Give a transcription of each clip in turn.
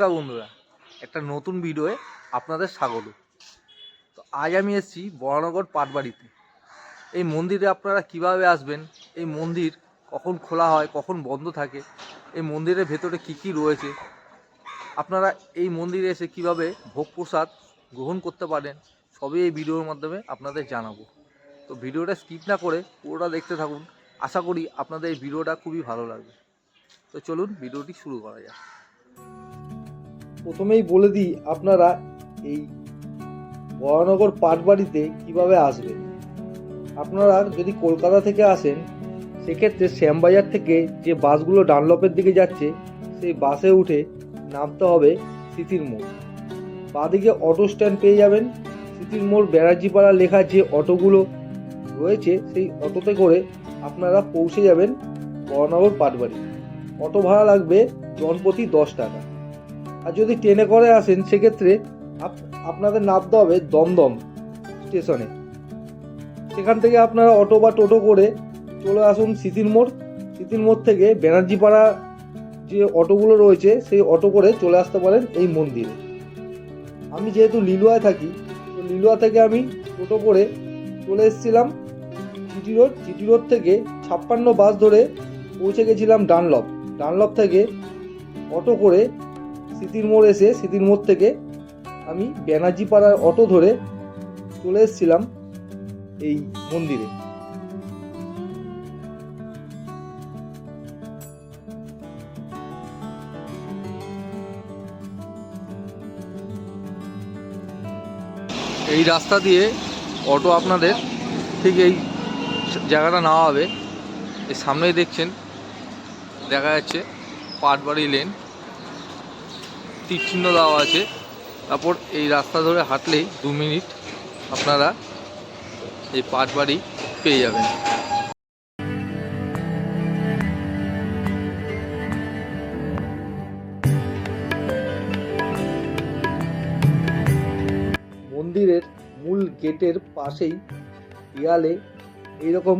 নমস্কার বন্ধুরা, একটা নতুন ভিডিওয়ে আপনাদের স্বাগত। তো আজ আমি এসেছি বরানগর পাটবাড়িতে। এই মন্দিরে আপনারা কীভাবে আসবেন, এই মন্দির কখন খোলা হয়, কখন বন্ধ থাকে, এই মন্দিরের ভেতরে কি কি রয়েছে, আপনারা এই মন্দিরে এসে কীভাবে ভোগ প্রসাদ গ্রহণ করতে পারেন, সবই এই ভিডিওর মাধ্যমে আপনাদের জানাব। তো ভিডিওটা স্কিপ না করে পুরোটা দেখতে থাকুন, আশা করি আপনাদের এই ভিডিওটা খুবই ভালো লাগবে। তো চলুন ভিডিওটি শুরু করা যাক। প্রথমেই বলে দিই, আপনারা এই বরানগর পাটবাড়িতে কীভাবে আসবেন? আপনারা যদি কলকাতা থেকে আসেন, সেক্ষেত্রে শ্যামবাজার থেকে যে বাসগুলো ডানলপের দিকে যাচ্ছে, সেই বাসে উঠে নামতে হবে স্মৃতির মোড়। বাঁদিকে অটো স্ট্যান্ড পেয়ে যাবেন। স্মৃতির মোড় ব্যানার্জিপাড়া লেখা যে অটোগুলো রয়েছে, সেই অটোতে করে আপনারা পৌঁছে যাবেন বরানগর পাটবাড়ি। অটো ভাড়া লাগবে জনপ্রতি দশ টাকা। আর যদি ট্রেনে করে আসেন, সেক্ষেত্রে আপ- আপনাদের নামতে হবে দমদম স্টেশনে। সেখান থেকে আপনারা অটো বা টোটো করে চলে আসুন সিতির মোড়। সিতির মোড় থেকে ব্যানার্জিপাড়া যে অটোগুলো রয়েছে, সেই অটো করে চলে আসতে পারেন এই মন্দিরে। আমি যেহেতু লিলুয়ায় থাকি, তো লিলুয়া থেকে আমি টোটো করে চলে এসেছিলাম জিটি রোড। জিটি রোড থেকে ছাপ্পান্ন বাস ধরে পৌঁছে গেছিলাম ডানলপ। ডানলপ থেকে অটো করে স্মৃতির মোড় এসে স্মৃতির মোড় থেকে আমি ব্যানার্জি পাড়ার অটো ধরে চলে এসেছিলাম এই মন্দিরে। এই রাস্তা দিয়ে অটো আপনাদের ঠিক এই জায়গাটা নেওয়া হবে এই সামনেই দেখছেন, দেখা যাচ্ছে পাটবাড়ি লেন তীর চিহ্ন দেওয়া আছে। তারপর এই রাস্তা ধরে হাঁটলেই দু মিনিট আপনারা এই পাটবাড়ি পেয়ে যাবেন। মন্দিরের মূল গেটের পাশেই দেয়ালে এইরকম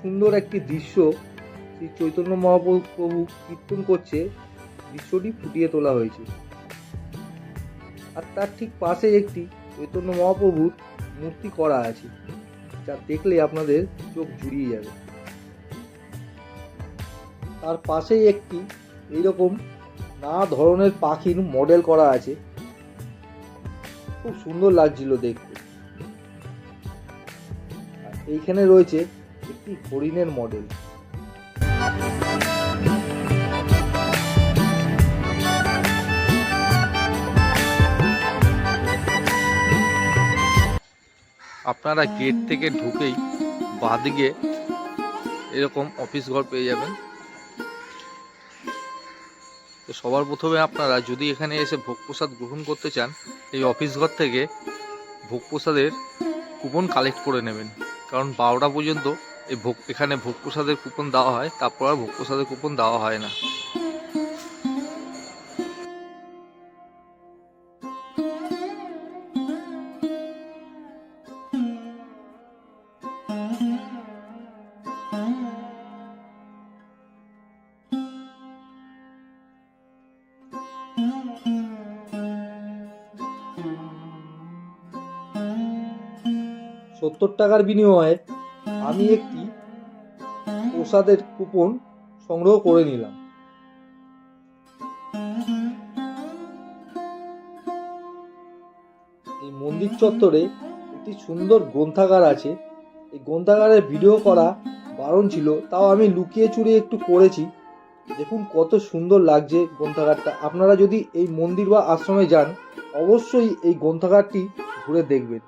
সুন্দর একটি দৃশ্য শ্রী চৈতন্য মহাপ্রভু কীর্তন করছে। দৃশ্যটি ফুটিয়ে তোলা হয়েছে। আর তার ঠিক পাশে একটি চৈতন্য মহাপ্রভুর মূর্তি করা আছে, যা দেখলে আপনাদের চোখ জুড়িয়ে যাবে। তার পাশেই একটি এইরকম নানা ধরনের পাখির মডেল করা আছে। খুব সুন্দর লাগছিল দেখতে। এইখানে রয়েছে একটি হরিণের মডেল। আপনারা গেট থেকে ঢুকেই বাঁদিকে এরকম অফিস ঘর পেয়ে যাবেন। তো সবার প্রথমে আপনারা যদি এখানে এসে ভোগ প্রসাদ গ্রহণ করতে চান, এই অফিস ঘর থেকে ভোগ প্রসাদের কুপন কালেক্ট করে নেবেন। কারণ বারোটা পর্যন্ত এই ভোগ এখানে ভোগ প্রসাদের কুপন দেওয়া হয়, তারপর আর ভোগ প্রসাদের কুপন দেওয়া হয় না। সত্তর টাকার বিনিময়ে আমি একটি প্রসাদের কুপন সংগ্রহ করে নিলাম। এই মন্দির চত্বরে একটি সুন্দর গ্রন্থাগার আছে। এই গ্রন্থাগারের ভিডিও করা বারণ ছিল, তাও আমি লুকিয়ে চুরিয়ে একটু করেছি। দেখুন কত সুন্দর লাগছে গ্রন্থাগারটা। আপনারা যদি এই মন্দির বা আশ্রমে যান, অবশ্যই এই গ্রন্থাগারটি ঘুরে দেখবেন।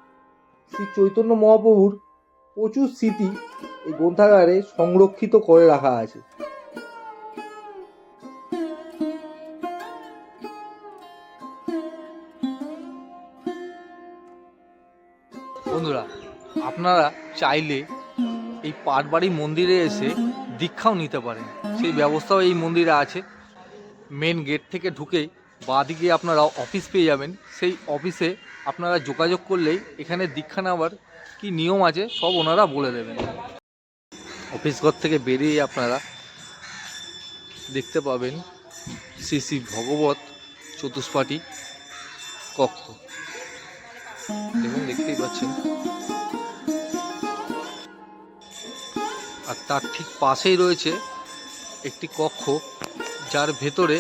শ্রী চৈতন্য মহাপ্রভুর প্রচুর স্মৃতি এই গ্রন্থাগারে সংরক্ষিত করে রাখা আছে। বন্ধুরা, আপনারা চাইলে এই পাটবাড়ি মন্দিরে এসে দীক্ষাও নিতে পারেন। সেই ব্যবস্থাও এই মন্দিরে আছে। মেন গেট থেকে ঢুকেই বাঁদিকে আপনারা অফিস পেয়ে যাবেন। সেই অফিসে আপনারা যোগাযোগ করলেই এখানে দীক্ষা নেওয়ার কি নিয়ম আছে, সব ওনারা বলে দেবেন। অফিস ঘর থেকে বেরিয়ে আপনারা দেখতে পাবেন শ্রী শ্রী ভগবত চতুষ্পাটি কক্ষ। দেখুন, দেখতেই পাচ্ছেন। আর তার ঠিক পাশেই রয়েছে একটি কক্ষ, যার ভেতরে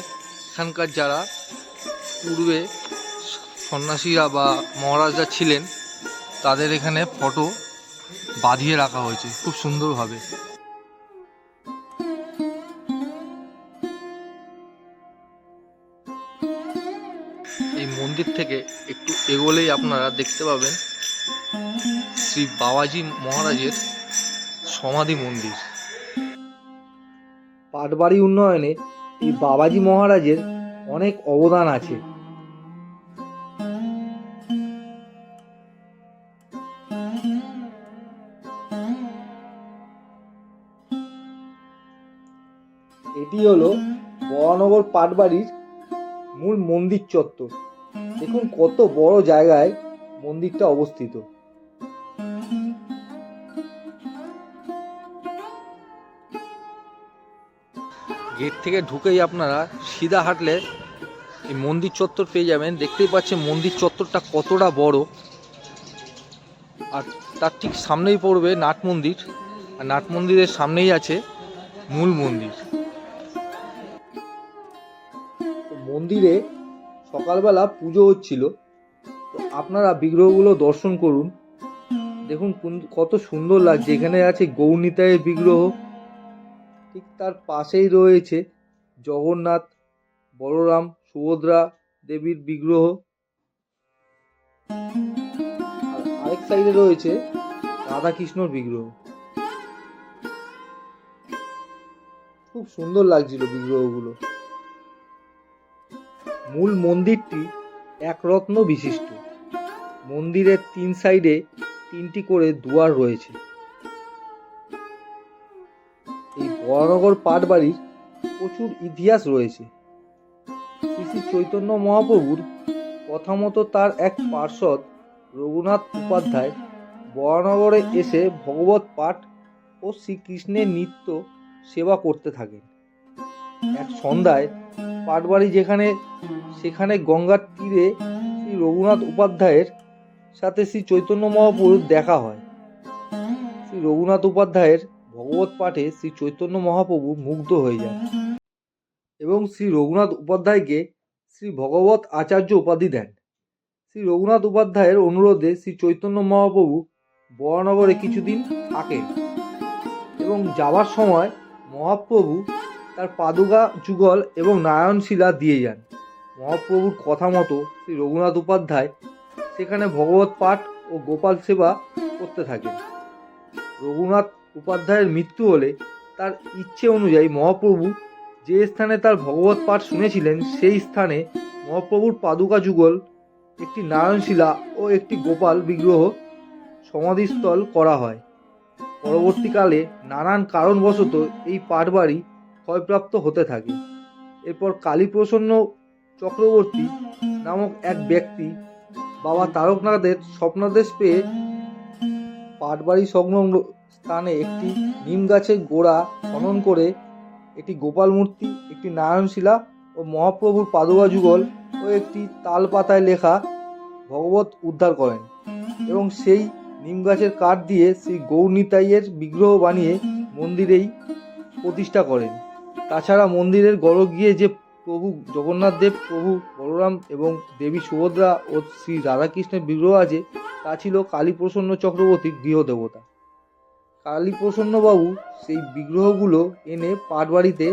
এখানকার যারা পূর্বে সন্ন্যাসীরা বা মহারাজরা ছিলেন, তাদের এখানে ফটো বাঁধিয়ে রাখা হয়েছে, খুব সুন্দরভাবে। এই মন্দির থেকে একটু এগোলেই আপনারা দেখতে পাবেন শ্রী বাবাজি মহারাজের সমাধি মন্দির। পাটবাড়ি উন্নয়নে এই বাবাজি মহারাজের অনেক অবদান আছে। এটি হলো বরানগর পাটবাড়ির মূল মন্দির চত্বর। দেখুন কত বড় জায়গায় মন্দিরটা অবস্থিত। গেট থেকে ঢুকেই আপনারা সিধা হাঁটলে এই মন্দির চত্বর পেয়ে যাবেন। দেখতেই পাচ্ছেন মন্দির চত্বরটা কতটা বড়। আর তার ঠিক সামনেই পড়বে নাট মন্দির। আর নাট মন্দিরের সামনেই আছে মূল মন্দির। মন্দিরে সকালবেলা পুজো হচ্ছিল। তো আপনারা বিগ্রহগুলো দর্শন করুন। দেখুন কত সুন্দর লাগছে। এখানে আছে গৌরনীতায়ের বিগ্রহ। ঠিক তার পাশেই রয়েছে জগন্নাথ, বলরাম, সুভদ্রা দেবীর বিগ্রহ। আর আরেক সাইডে রয়েছে রাধাকৃষ্ণর বিগ্রহ। খুব সুন্দর লাগছিল বিগ্রহগুলো। মূল মন্দিরটি একরত্ন বিশিষ্ট। মন্দিরের তিন সাইডে তিনটি করে দুয়ার রয়েছে। এই বরানগর পাটবাড়ির প্রচুর ইতিহাস রয়েছে। শ্রী শ্রী চৈতন্য মহাপ্রভুর কথা মতো তার এক পার্ষদ রঘুনাথ উপাধ্যায় বরানগরে এসে ভগবত পাঠ ও শ্রীকৃষ্ণের নিত্য সেবা করতে থাকেন। এক সন্ধ্যায় পাটবাড়ি যেখানে সেখানে গঙ্গার তীরে শ্রী রঘুনাথ উপাধ্যায়ের সাথে শ্রী চৈতন্য মহাপ্রভুর দেখা হয়। শ্রী রঘুনাথ উপাধ্যায়ের ভগবত পাঠে শ্রী চৈতন্য মহাপ্রভু মুগ্ধ হয়ে যান এবং শ্রী রঘুনাথ উপাধ্যায়কে শ্রী ভগবত আচার্য উপাধি দেন। শ্রী রঘুনাথ উপাধ্যায়ের অনুরোধে শ্রী চৈতন্য মহাপ্রভু বরানগরে কিছুদিন থাকেন এবং যাওয়ার সময় মহাপ্রভু তার পাদুকা, যুগল এবং নারায়ণশিলা দিয়ে যান। মহাপ্রভুর কথা মতো শ্রী রঘুনাথ উপাধ্যায় সেখানে ভগবত পাঠ ও গোপাল সেবা করতে থাকেন। রঘুনাথ উপাধ্যায়ের মৃত্যু হলে তার ইচ্ছে অনুযায়ী মহাপ্রভু যে স্থানে তার ভগবত পাঠ শুনেছিলেন, সেই স্থানে মহাপ্রভুর পাদুকা, যুগল, একটি নারায়ণশিলা ও একটি গোপাল বিগ্রহ সমাধিস্থল করা হয়। পরবর্তীকালে নানান কারণবশত এই পাটবাড়ি ক্ষয়প্রাপ্ত হতে থাকে। এরপর কালীপ্রসন্ন চক্রবর্তী নামক এক ব্যক্তি বাবা তারকনাথের স্বপ্নাদেশ পেয়ে পাটবাড়ি সংলগ্ন স্থানে একটি নিম গাছের গোড়া খনন করে একটি গোপাল মূর্তি একটি নারায়ণশিলা ও মহাপ্রভুর পাদুকা যুগল ও একটি তাল পাতায় লেখা ভগবত উদ্ধার করেন এবং সেই নিম গাছের কাঠ দিয়ে শ্রী গৌরনীতাইয়ের বিগ্রহ বানিয়ে মন্দিরেই প্রতিষ্ঠা করেন। তাছাড়া মন্দিরের গড় গিয়ে যে প্রভু জগন্নাথ দেব, প্রভু বলরাম এবং দেবী সুভদ্রা ও শ্রী রাধাকৃষ্ণের বিগ্রহ আছে, তা ছিল কালীপ্রসন্ন চক্রবর্তীর গৃহদেবতা। কালীপ্রসন্নবাবু সেই বিগ্রহগুলো এনে পাটবাড়িতে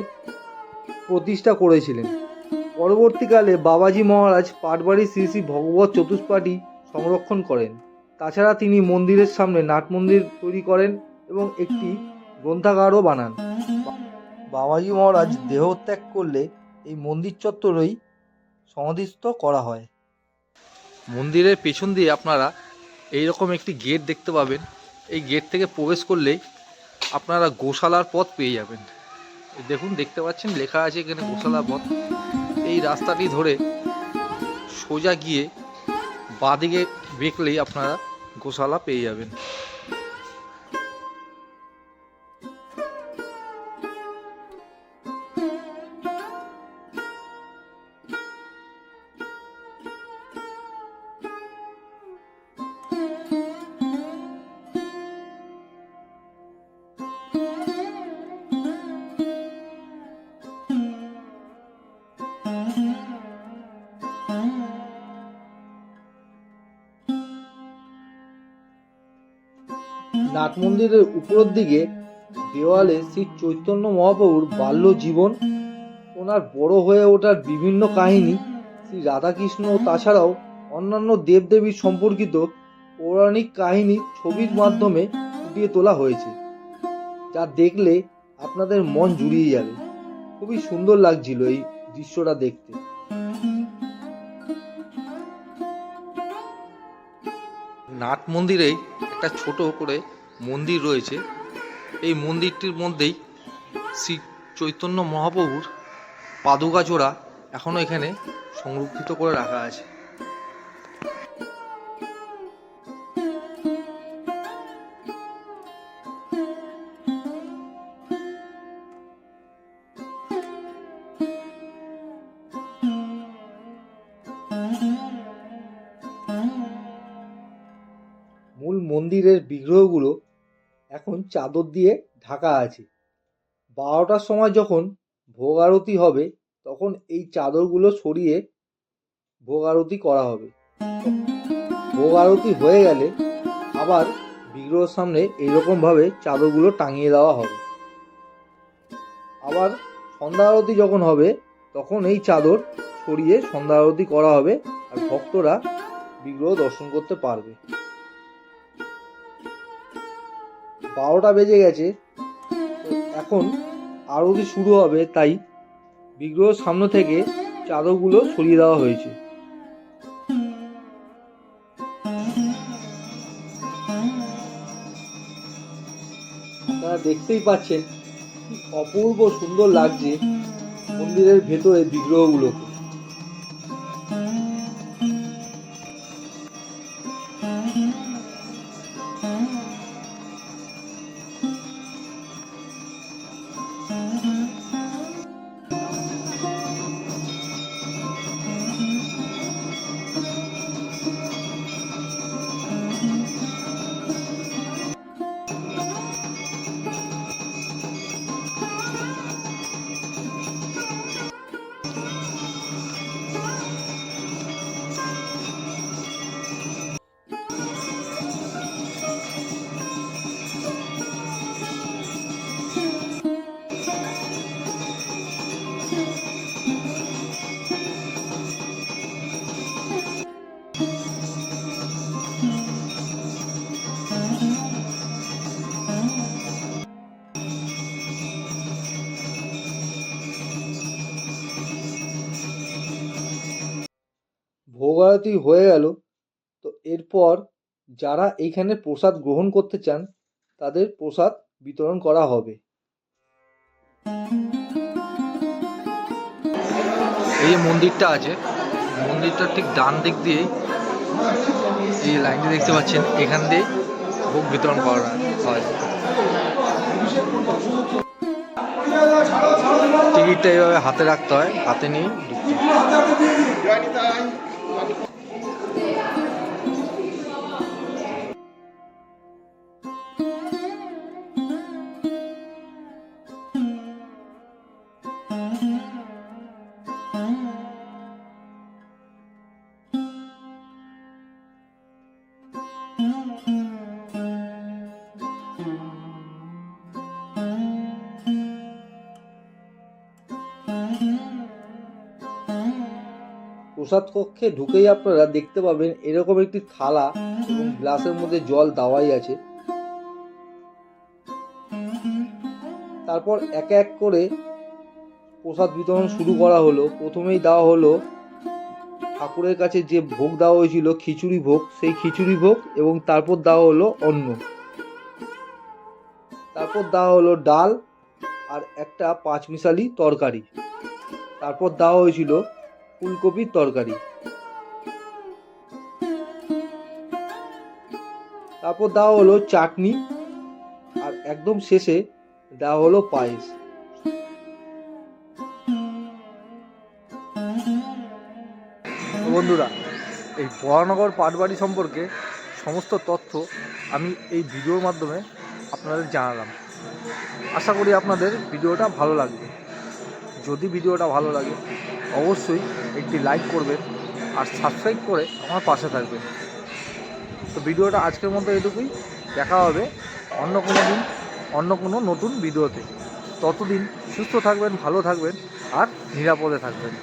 প্রতিষ্ঠা করেছিলেন। পরবর্তীকালে বাবাজি মহারাজ পাটবাড়ি শ্রী শ্রী ভগবত চতুষ্পাঠী সংরক্ষণ করেন। তাছাড়া তিনি মন্দিরের সামনে নাট মন্দির তৈরি করেন এবং একটি গ্রন্থাগারও বানান। বাবাজি মহারাজ দেহত্যাগ করলে এই মন্দির চত্বরেই সমাধিস্থ করা হয়। মন্দিরের পেছন দিয়ে আপনারা এইরকম একটি গেট দেখতে পাবেন। এই গেট থেকে প্রবেশ করলেই আপনারা গোশালার পথ পেয়ে যাবেন। দেখুন, দেখতে পাচ্ছেন, লেখা আছে এখানে গোশালা পথ। এই রাস্তাটি ধরে সোজা গিয়ে বাঁদিকে বেঁকলেই আপনারা গোশালা পেয়ে যাবেন। নাট মন্দিরের উপরের দিকে দেওয়ালে শ্রী চৈতন্য মহাপ্রভুর বাল্য জীবন, ওনার বড় হয়ে ওঠার বিভিন্ন কাহিনী, শ্রী রাধাকৃষ্ণ তাছাড়াও অন্যান্য দেবদেবীর সম্পর্কিত পৌরাণিক কাহিনী ছবির মাধ্যমে ফুটিয়ে তোলা হয়েছে, যা দেখলে আপনাদের মন জুড়িয়ে যাবে। খুবই সুন্দর লাগছিল এই দৃশ্যটা দেখতে। নাট মন্দিরেই একটা ছোট করে মন্দির রয়েছে। এই মন্দিরটির মধ্যেই শ্রী চৈতন্য মহাপ্রভুর পাদুকা জোড়া এখনও এখানে সংরক্ষিত করে রাখা আছে। মূল মন্দিরের বিগ্রহগুলো চাদর দিয়ে ঢাকা আছে। বারোটার সময় যখন ভোগ আরতি হবে, তখন এই চাদরগুলো সরিয়ে ভোগ আরতি করা হবে। ভোগ আরতি হয়ে গেলে আবার বিগ্রহের সামনে এইরকমভাবে চাদরগুলো টাঙিয়ে দেওয়া হবে। আবার সন্ধ্যা আরতি যখন হবে, তখন এই চাদর সরিয়ে সন্ধ্যা আরতি করা হবে আর ভক্তরা বিগ্রহ দর্শন করতে পারবে। বারোটা বেজে গেছে। এখন আরতি শুরু হবে তাই বিগ্রহ সামনে থেকে চাদরগুলো সরিয়ে দেওয়া হয়েছে। আপনারা দেখতেই পাচ্ছেন কি অপূর্ব সুন্দর লাগছে মন্দিরের ভেতরে বিগ্রহগুলোকে। ভোগ আরতি হয়ে গেল। তো এরপর যারা এইখানে প্রসাদ গ্রহণ করতে চান, তাদের প্রসাদ বিতরণ করা হবে। এই মন্দিরটা আছে মন্দিরটার ঠিক ডান দিক দিয়ে এই লাইনটি দেখতে পাচ্ছেন, এখান দিয়ে ভোগ বিতরণ করা হয়। টিকিটটা এইভাবে হাতে রাখতে হয়, হাতে নিয়ে প্রসাদ কক্ষে ঢুকেই আপনারা দেখতে পাবেন এরকম একটি থালা এবং গ্লাসের মধ্যে জল দেওয়াই আছে। তারপর এক এক করে প্রসাদ বিতরণ শুরু করা হলো। প্রথমেই দেওয়া হলো ঠাকুরের কাছে যে ভোগ দেওয়া হয়েছিল, খিচুড়ি ভোগ, সেই খিচুড়ি ভোগ এবং তারপর দেওয়া হলো অন্ন। তারপর দেওয়া হলো ডাল আর একটা পাঁচমিশালি তরকারি। তারপর দেওয়া হয়েছিল ফুলকপির তরকারি। তারপর দেওয়া হলো চাটনি। আর একদম শেষে দেওয়া হলো পায়েস। বন্ধুরা, এই বরানগর পাটবাড়ি সম্পর্কে সমস্ত তথ্য আমি এই ভিডিওর মাধ্যমে আপনাদের জানালাম। আশা করি আপনাদের ভিডিওটা ভালো লাগবে। যদি ভিডিওটা ভালো লাগে, অবশ্যই একটি লাইক করবেন আর সাবস্ক্রাইব করে আমার পাশে থাকবেন। তো ভিডিওটা আজকের মতো এটুকুই। দেখা হবে অন্য কোনো দিন, অন্য কোনো নতুন ভিডিওতে। ততদিন সুস্থ থাকবেন, ভালো থাকবেন আর নিরাপদে থাকবেন।